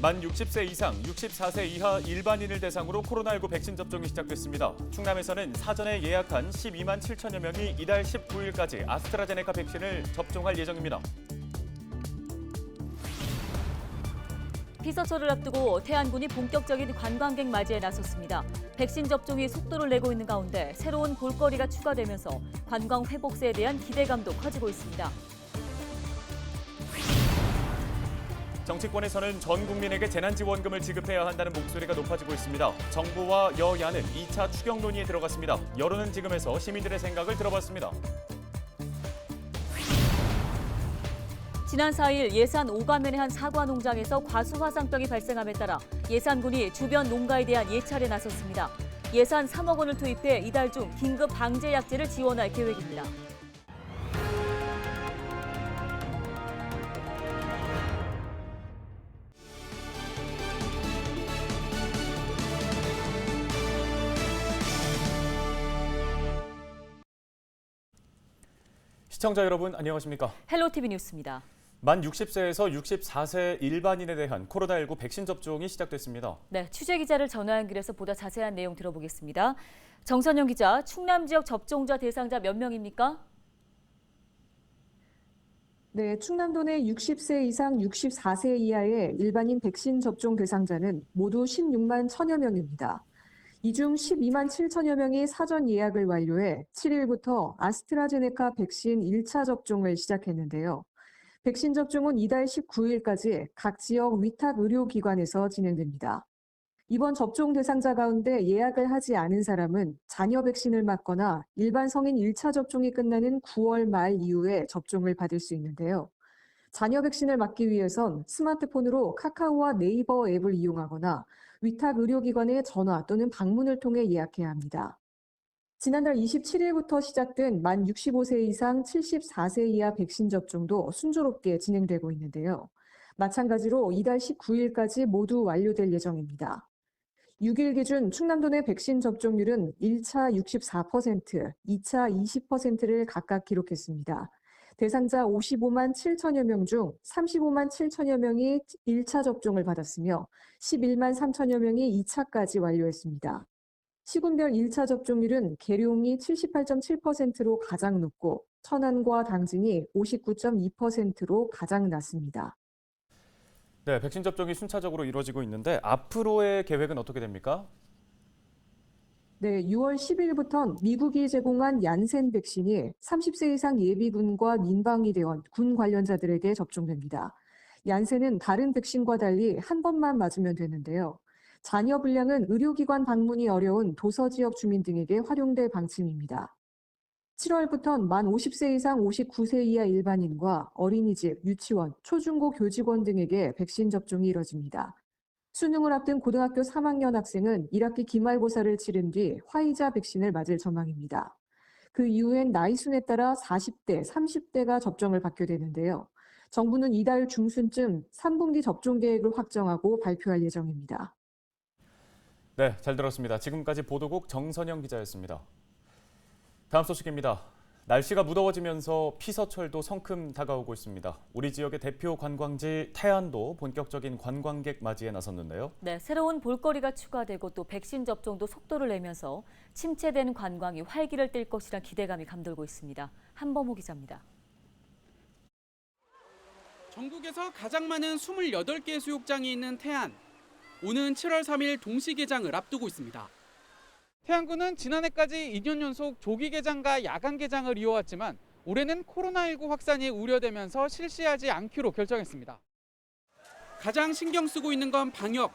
만 60세 이상, 64세 이하 일반인을 대상으로 코로나19 백신 접종이 시작됐습니다. 충남에서는 사전에 예약한 12만 7천여 명이 이달 19일까지 아스트라제네카 백신을 접종할 예정입니다. 피서철을 앞두고 태안군이 본격적인 관광객 맞이에 나섰습니다. 백신 접종이 속도를 내고 있는 가운데 새로운 볼거리가 추가되면서 관광 회복세에 대한 기대감도 커지고 있습니다. 정치권에서는 전 국민에게 재난지원금을 지급해야 한다는 목소리가 높아지고 있습니다. 정부와 여야는 2차 추경 논의에 들어갔습니다. 여론은 지금에서 시민들의 생각을 들어봤습니다. 지난 4일 예산 오가면의 한 사과 농장에서 과수 화상병이 발생함에 따라 예산군이 주변 농가에 대한 예찰에 나섰습니다. 예산 3억 원을 투입해 이달 중 긴급 방제 약제를 지원할 계획입니다. 시청자 여러분 안녕하십니까? 헬로티비 뉴스입니다. 만 60세에서 64세 일반인에 대한 코로나19 백신 접종이 시작됐습니다. 네, 취재 기자를 전화 연결해서 보다 자세한 내용 들어보겠습니다. 정선영 기자, 충남 지역 접종자 대상자 몇 명입니까? 네, 충남도 내 60세 이상 64세 이하의 일반인 백신 접종 대상자는 모두 16만 천여 명입니다. 이 중 12만 7천여 명이 사전 예약을 완료해 7일부터 아스트라제네카 백신 1차 접종을 시작했는데요. 백신 접종은 이달 19일까지 각 지역 위탁 의료기관에서 진행됩니다. 이번 접종 대상자 가운데 예약을 하지 않은 사람은 자녀 백신을 맞거나 일반 성인 1차 접종이 끝나는 9월 말 이후에 접종을 받을 수 있는데요. 자녀 백신을 맞기 위해선 스마트폰으로 카카오와 네이버 앱을 이용하거나 위탁 의료기관에 전화 또는 방문을 통해 예약해야 합니다. 지난달 27일부터 시작된 만 65세 이상 74세 이하 백신 접종도 순조롭게 진행되고 있는데요. 마찬가지로 이달 19일까지 모두 완료될 예정입니다. 6일 기준 충남도 내 백신 접종률은 1차 64%, 2차 20%를 각각 기록했습니다. 대상자 55만 7천여 명 중 35만 7천여 명이 1차 접종을 받았으며 11만 3천여 명이 2차까지 완료했습니다. 시군별 1차 접종률은 계룡이 78.7%로 가장 높고 천안과 당진이 59.2%로 가장 낮습니다. 네, 백신 접종이 순차적으로 이루어지고 있는데 앞으로의 계획은 어떻게 됩니까? 네, 6월 10일부터 미국이 제공한 얀센 백신이 30세 이상 예비군과 민방위대원, 군 관련자들에게 접종됩니다. 얀센은 다른 백신과 달리 한 번만 맞으면 되는데요. 잔여 분량은 의료기관 방문이 어려운 도서 지역 주민 등에게 활용될 방침입니다. 7월부터 만 50세 이상 59세 이하 일반인과 어린이집, 유치원, 초중고 교직원 등에게 백신 접종이 이뤄집니다. 수능을 앞둔 고등학교 3학년 학생은 1학기 기말고사를 치른 뒤 화이자 백신을 맞을 전망입니다. 그 이후엔 나이 순에 따라 40대, 30대가 접종을 받게 되는데요. 정부는 이달 중순쯤 3분기 접종 계획을 확정하고 발표할 예정입니다. 네, 잘 들었습니다. 지금까지 보도국 정선영 기자였습니다. 다음 소식입니다. 날씨가 무더워지면서 피서철도 성큼 다가오고 있습니다. 우리 지역의 대표 관광지 태안도 본격적인 관광객 맞이에 나섰는데요. 네, 새로운 볼거리가 추가되고 또 백신 접종도 속도를 내면서 침체된 관광이 활기를 띨 것이란 기대감이 감돌고 있습니다. 한범호 기자입니다. 전국에서 가장 많은 28개 수욕장이 있는 태안. 오는 7월 3일 동시 개장을 앞두고 있습니다. 태안군은 지난해까지 2년 연속 조기 개장과 야간 개장을 이어왔지만 올해는 코로나19 확산이 우려되면서 실시하지 않기로 결정했습니다. 가장 신경 쓰고 있는 건 방역.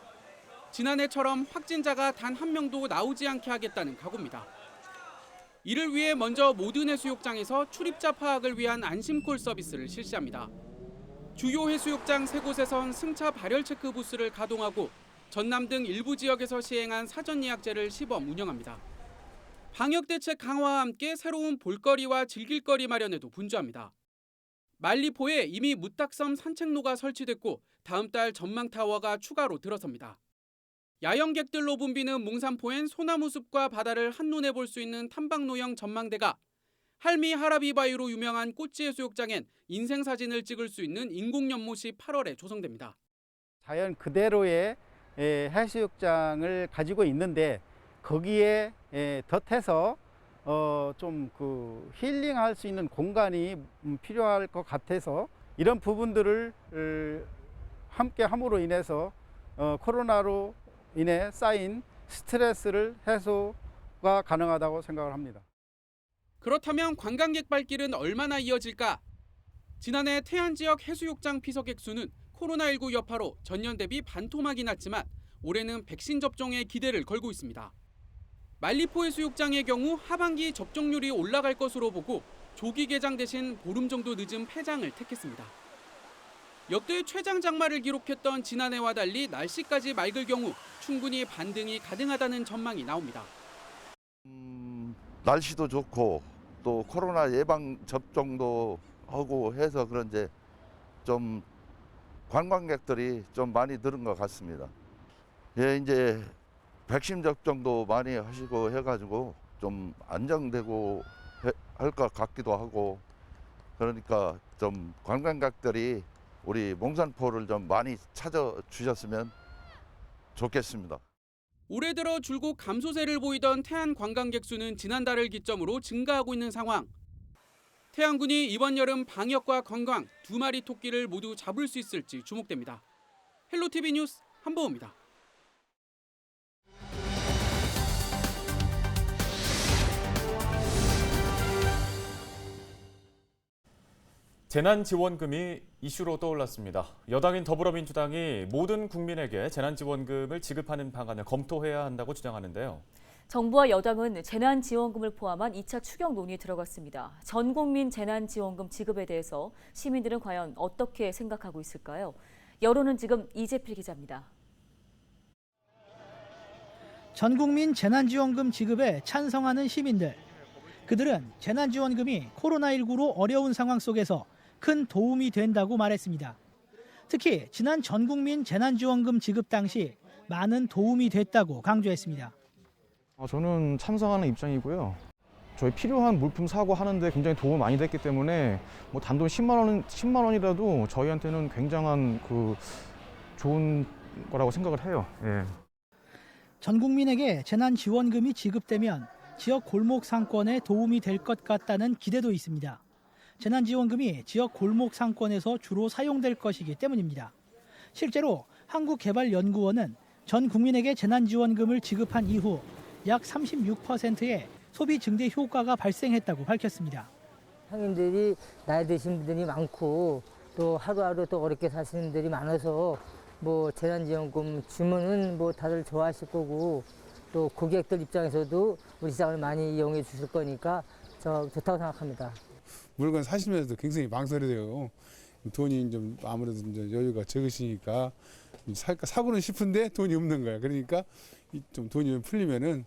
지난해처럼 확진자가 단 한 명도 나오지 않게 하겠다는 각오입니다. 이를 위해 먼저 모든 해수욕장에서 출입자 파악을 위한 안심콜 서비스를 실시합니다. 주요 해수욕장 세 곳에선 승차 발열 체크 부스를 가동하고 전남 등 일부 지역에서 시행한 사전 예약제를 시범 운영합니다. 방역 대책 강화와 함께 새로운 볼거리와 즐길거리 마련에도 분주합니다. 만리포에 이미 무딱섬 산책로가 설치됐고 다음 달 전망 타워가 추가로 들어섭니다. 야영객들로 붐비는 몽산포엔 소나무 숲과 바다를 한눈에 볼 수 있는 탐방로형 전망대가 할미 하라비바위로 유명한 꼬치 해수욕장엔 인생 사진을 찍을 수 있는 인공 연못이 8월에 조성됩니다. 자연 그대로의 에, 해수욕장을 가지고 있는데 거기에 에, 덧해서 어, 좀 그 힐링할 수 있는 공간이 음, 필요할 것 같아서 이런 부분들을 을, 함께 함으로 인해서 어, 코로나로 인해 쌓인 스트레스를 해소가 가능하다고 생각을 합니다. 그렇다면 관광객 발길은 얼마나 이어질까? 지난해 태안 지역 해수욕장 피서객 수는 코로나19 여파로 전년 대비 반토막이 났지만 올해는 백신 접종에 기대를 걸고 있습니다. 말리포 해수욕장의 경우 하반기 접종률이 올라갈 것으로 보고 조기 개장 대신 보름 정도 늦은 폐장을 택했습니다. 역대 최장 장마를 기록했던 지난해와 달리 날씨까지 맑을 경우 충분히 반등이 가능하다는 전망이 나옵니다. 음, 날씨도 좋고 또 코로나 예방 접종도 하고 해서 그런지 좀 관광객들이 좀 많이 늘은 것 같습니다. 예, 이제 백신 접종도 많이 하시고 해가지고 좀 안정되고 할 것 같기도 하고 그러니까 좀 관광객들이 우리 몽산포를 좀 많이 찾아주셨으면 좋겠습니다. 올해 들어 줄곧 감소세를 보이던 태안 관광객 수는 지난달을 기점으로 증가하고 있는 상황. 태안군이 이번 여름 방역과 관광 두 마리 토끼를 모두 잡을 수 있을지 주목됩니다. 헬로티비 뉴스 한보호입니다. 재난지원금이 이슈로 떠올랐습니다. 여당인 더불어민주당이 모든 국민에게 재난지원금을 지급하는 방안을 검토해야 한다고 주장하는데요. 정부와 여당은 재난지원금을 포함한 2차 추경 논의에 들어갔습니다. 전 국민 재난지원금 지급에 대해서 시민들은 과연 어떻게 생각하고 있을까요? 여론은 지금 이재필 기자입니다. 전 국민 재난지원금 지급에 찬성하는 시민들. 그들은 재난지원금이 코로나19로 어려운 상황 속에서 큰 도움이 된다고 말했습니다. 특히 지난 전 국민 재난지원금 지급 당시 많은 도움이 됐다고 강조했습니다. 어, 저는 찬성하는 입장이고요. 저희 필요한 물품 사고 하는데 굉장히 도움이 많이 됐기 때문에 뭐 단돈 10만 원 10만 원이라도 저희한테는 굉장한 그 좋은 거라고 생각을 해요. 예. 전 국민에게 재난 지원금이 지급되면 지역 골목 상권에 도움이 될 것 같다는 기대도 있습니다. 재난 지원금이 지역 골목 상권에서 주로 사용될 것이기 때문입니다. 실제로 한국개발연구원은 전 국민에게 재난 지원금을 지급한 이후 약 36%의 소비 증대 효과가 발생했다고 밝혔습니다. 상인들이 나이 드신 분들이 많고 또 하루하루 또 어렵게 사시는 분들이 많아서 뭐 재난지원금 주면은 뭐 다들 좋아하실 거고 또 고객들 입장에서도 우리 시장을 많이 이용해 주실 거니까 저 좋다고 생각합니다. 물건 사시면서도 굉장히 망설여져요. 돈이 좀 아무래도 좀 여유가 적으시니까 살까 사고는 싶은데 돈이 없는 거야. 그러니까 이 좀 돈이 좀 풀리면은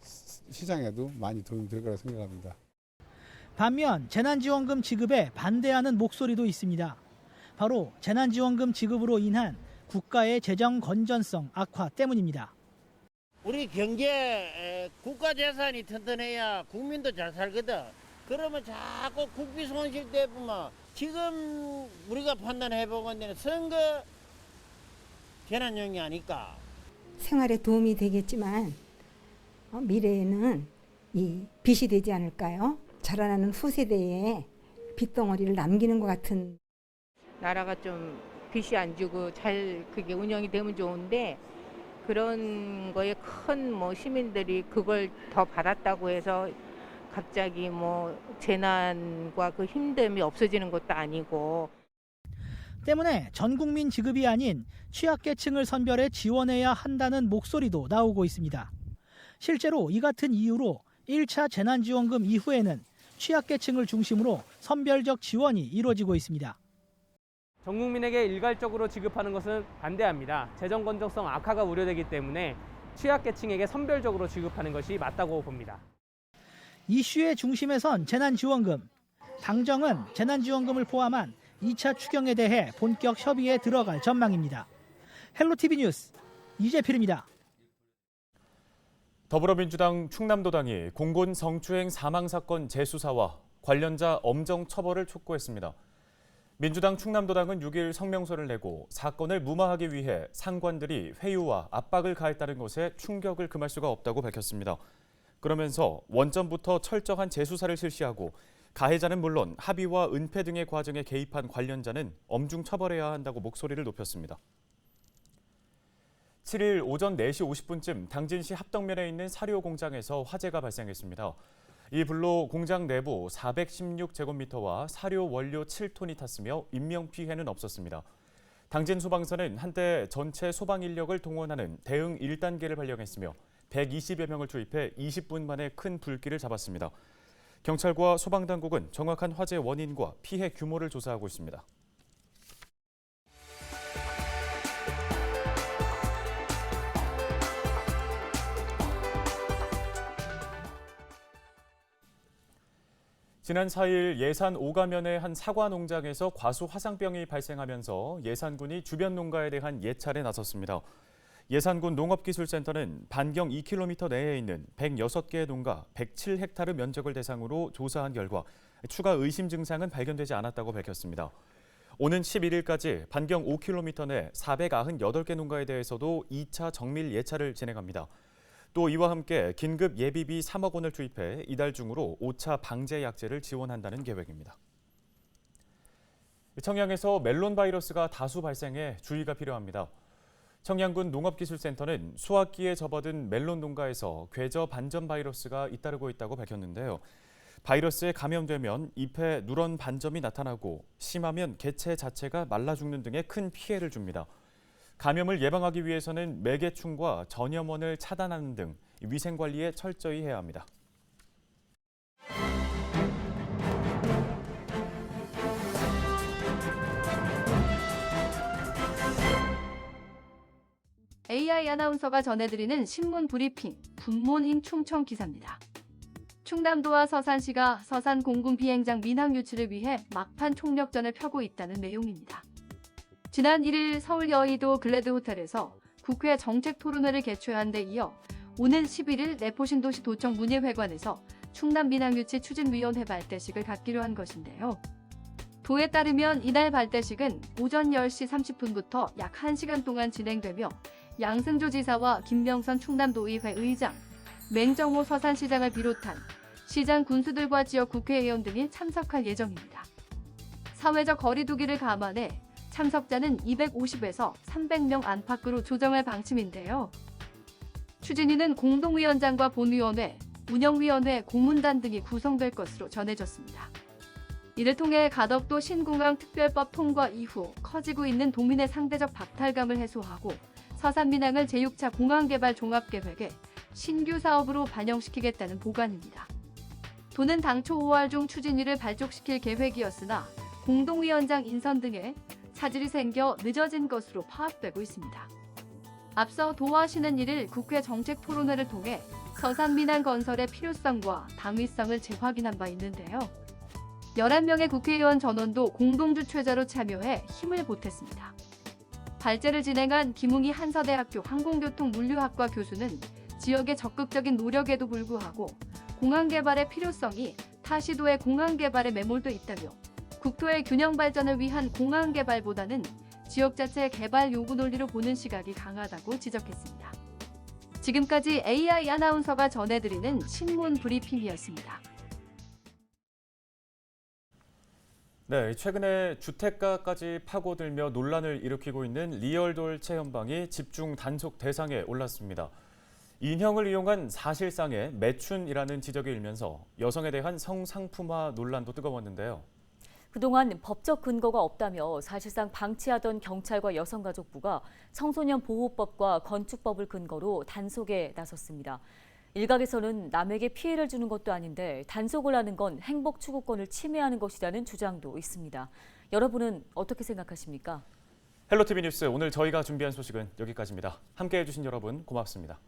시장에도 많이 도움이 될 거라 생각합니다. 반면 재난지원금 지급에 반대하는 목소리도 있습니다. 바로 재난지원금 지급으로 인한 국가의 재정 건전성 악화 때문입니다. 우리 경제 에, 국가 재산이 튼튼해야 국민도 잘 살거든. 그러면 자꾸 국비 손실 때 보면 지금 우리가 판단해 보건데 선거 재난용이 아닐까. 생활에 도움이 되겠지만 어, 미래에는 이 빚이 되지 않을까요? 자라나는 후세대에 빚덩어리를 남기는 것 같은 나라가 좀 빚이 안 주고 잘 그게 운영이 되면 좋은데 그런 거에 큰 뭐 시민들이 그걸 더 받았다고 해서 갑자기 뭐 재난과 그 힘듦이 없어지는 것도 아니고 때문에 전 국민 지급이 아닌 취약계층을 선별해 지원해야 한다는 목소리도 나오고 있습니다. 실제로 이 같은 이유로 1차 재난지원금 이후에는 취약계층을 중심으로 선별적 지원이 이루어지고 있습니다. 전 국민에게 일괄적으로 지급하는 것은 반대합니다. 재정 건전성 악화가 우려되기 때문에 취약계층에게 선별적으로 지급하는 것이 맞다고 봅니다. 이슈의 중심에 선 재난지원금. 당정은 재난지원금을 포함한 2차 추경에 대해 본격 협의에 들어갈 전망입니다. 헬로티비 뉴스 이재필입니다. 더불어민주당 충남도당이 공군 성추행 사망 사건 재수사와 관련자 엄정 처벌을 촉구했습니다. 민주당 충남도당은 6일 성명서를 내고 사건을 무마하기 위해 상관들이 회유와 압박을 가했다는 것에 충격을 금할 수가 없다고 밝혔습니다. 그러면서 원점부터 철저한 재수사를 실시하고 가해자는 물론 합의와 은폐 등의 과정에 개입한 관련자는 엄중 처벌해야 한다고 목소리를 높였습니다. 7일 오전 4시 50분쯤 당진시 합덕면에 있는 사료 공장에서 화재가 발생했습니다. 이 불로 공장 내부 416제곱미터와 사료 원료 7톤이 탔으며 인명 피해는 없었습니다. 당진 소방서는 한때 전체 소방 인력을 동원하는 대응 1단계를 발령했으며 120여 명을 투입해 20분 만에 큰 불길을 잡았습니다. 경찰과 소방당국은 정확한 화재 원인과 피해 규모를 조사하고 있습니다. 지난 4일 예산 오가면의 한 사과 농장에서 과수 화상병이 발생하면서 예산군이 주변 농가에 대한 예찰에 나섰습니다. 예산군 농업기술센터는 반경 2km 내에 있는 106개의 농가 107헥타르 면적을 대상으로 조사한 결과 추가 의심 증상은 발견되지 않았다고 밝혔습니다. 오는 11일까지 반경 5km 내 498개 농가에 대해서도 2차 정밀 예찰을 진행합니다. 또 이와 함께 긴급 예비비 3억 원을 투입해 이달 중으로 5차 방제 약제를 지원한다는 계획입니다. 청양에서 멜론 바이러스가 다수 발생해 주의가 필요합니다. 청양군 농업기술센터는 수확기에 접어든 멜론 농가에서 궤저 반점 바이러스가 잇따르고 있다고 밝혔는데요. 바이러스에 감염되면 잎에 누런 반점이 나타나고 심하면 개체 자체가 말라 죽는 등의 큰 피해를 줍니다. 감염을 예방하기 위해서는 매개충과 전염원을 차단하는 등 위생 관리에 철저히 해야 합니다. AI 아나운서가 전해드리는 신문 브리핑 굿모닝 충청 기사입니다. 충남도와 서산시가 서산 공군 비행장 민항 유치를 위해 막판 총력전을 펴고 있다는 내용입니다. 지난 1일 서울 여의도 글래드 호텔에서 국회 정책 토론회를 개최한 데 이어 오는 11일 내포신도시 도청 문예회관에서 충남 민항 유치 추진위원회 발대식을 갖기로 한 것인데요. 도에 따르면 이날 발대식은 오전 10시 30분부터 약 1시간 동안 진행되며 양승조 지사와 김명선 충남도의회 의장, 맹정호 서산시장을 비롯한 시장 군수들과 지역 국회의원 등이 참석할 예정입니다. 사회적 거리두기를 감안해 참석자는 250에서 300명 안팎으로 조정할 방침인데요. 추진위는 공동위원장과 본위원회, 운영위원회, 고문단 등이 구성될 것으로 전해졌습니다. 이를 통해 가덕도 신공항 특별법 통과 이후 커지고 있는 도민의 상대적 박탈감을 해소하고 서산민항을 제6차 공항개발 종합계획에 신규 사업으로 반영시키겠다는 보관입니다. 도는 당초 5월 중 추진위를 발족시킬 계획이었으나 공동위원장 인선 등의 차질이 생겨 늦어진 것으로 파악되고 있습니다. 앞서 도와시는 1일 국회 정책 토론회를 통해 서산민항 건설의 필요성과 당위성을 재확인한 바 있는데요. 11명의 국회의원 전원도 공동주최자로 참여해 힘을 보탰습니다. 발제를 진행한 김웅희 한서대학교 항공교통물류학과 교수는 지역의 적극적인 노력에도 불구하고 공항 개발의 필요성이 타 시도의 공항 개발에 매몰돼 있다며 국토의 균형 발전을 위한 공항 개발보다는 지역 자체의 개발 요구 논리로 보는 시각이 강하다고 지적했습니다. 지금까지 AI 아나운서가 전해드리는 신문 브리핑이었습니다. 네, 최근에 주택가까지 파고들며 논란을 일으키고 있는 리얼돌 체험방이 집중 단속 대상에 올랐습니다. 인형을 이용한 사실상의 매춘이라는 지적이 일면서 여성에 대한 성상품화 논란도 뜨거웠는데요. 그동안 법적 근거가 없다며 사실상 방치하던 경찰과 여성가족부가 청소년 보호법과 건축법을 근거로 단속에 나섰습니다. 일각에서는 남에게 피해를 주는 것도 아닌데 단속을 하는 건 행복 추구권을 침해하는 것이라는 주장도 있습니다. 여러분은 어떻게 생각하십니까? 헬로티비 뉴스 오늘 저희가 준비한 소식은 여기까지입니다. 함께해 주신 여러분 고맙습니다.